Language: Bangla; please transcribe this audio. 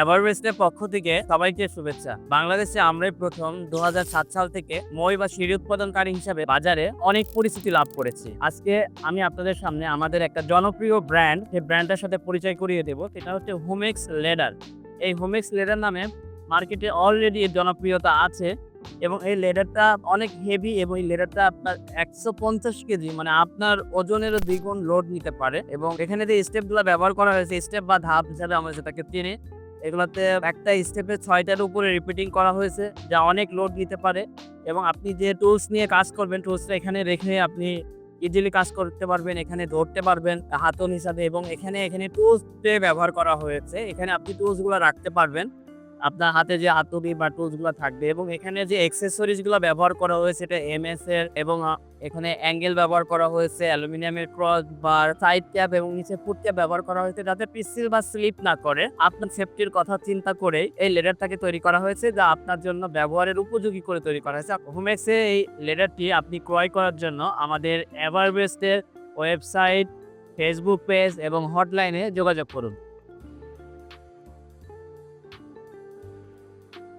এভারওয়েস্টের পক্ষ থেকে সবাইকে শুভেচ্ছা। বাংলাদেশে আমরাই প্রথম দু হাজার সাত সাল থেকে মই বা সিঁড়ি উৎপাদনকারী হিসাবে বাজারে অনেক পরিচিতি লাভ করেছি। আজকে আমি আপনাদের সামনে আমাদের একটা জনপ্রিয় ব্র্যান্ড সেই ব্র্যান্ডটার সাথে পরিচয় করিয়ে দেব। সেটা হচ্ছে হোমেক্স লেডার এই হোমেক্স লেডার নামে মার্কেটে অলরেডি জনপ্রিয়তা আছে এবং এই লেডারটা অনেক হেভি এবং এই লেডারটা আপনার একশো পঞ্চাশ কেজি মানে আপনার ওজনেরও দ্বিগুণ লোড নিতে পারে এবং এখানে যে স্টেপগুলো ব্যবহার করা হয়েছে স্টেপ বা ধাপ হিসাবে আমরা সেটাকে চিনি এগুলোতে একটা স্টেপে ছয়টার উপরে রিপিটিং করা হয়েছে, যা অনেক লোড নিতে পারে। এবং আপনি যে টুলস নিয়ে কাজ করবেন টুলসটা এখানে রেখে আপনি ইজিলি কাজ করতে পারবেন, এখানে ধরতে পারবেন হাতন হিসাবে। এবং এখানে এখানে টুলস ব্যবহার করা হয়েছে। এখানে আপনি টুলসগুলো রাখতে পারবেন। আপনার হাতে যে হাতুড়ি বা টুলসগুলো থাকবে এবং এখানে যে অ্যাক্সেসরিজগুলো ব্যবহার করা হয়েছে, এটা এমএস এর এবং এখানে অ্যাঙ্গেল ব্যবহার করা হয়েছে অ্যালুমিনিয়ামের ক্রস বার সাইড ক্যাপ এবং নিচে ফুট ক্যাপ ব্যবহার করা হয়েছে যাতে পিসিল বা স্লিপ না করে। আপনার সেফটির কথা চিন্তা করে এই লেডারটাকে তৈরি করা হয়েছে যা আপনার জন্য ব্যবহারের উপযোগী করে তৈরি করা হয়েছে। হোমেক্সে এই লেডারটি আপনি ক্রয় করার জন্য আমাদের এভারবেস্টের ওয়েবসাইট ফেসবুক পেজ এবং হটলাইনে যোগাযোগ করুন।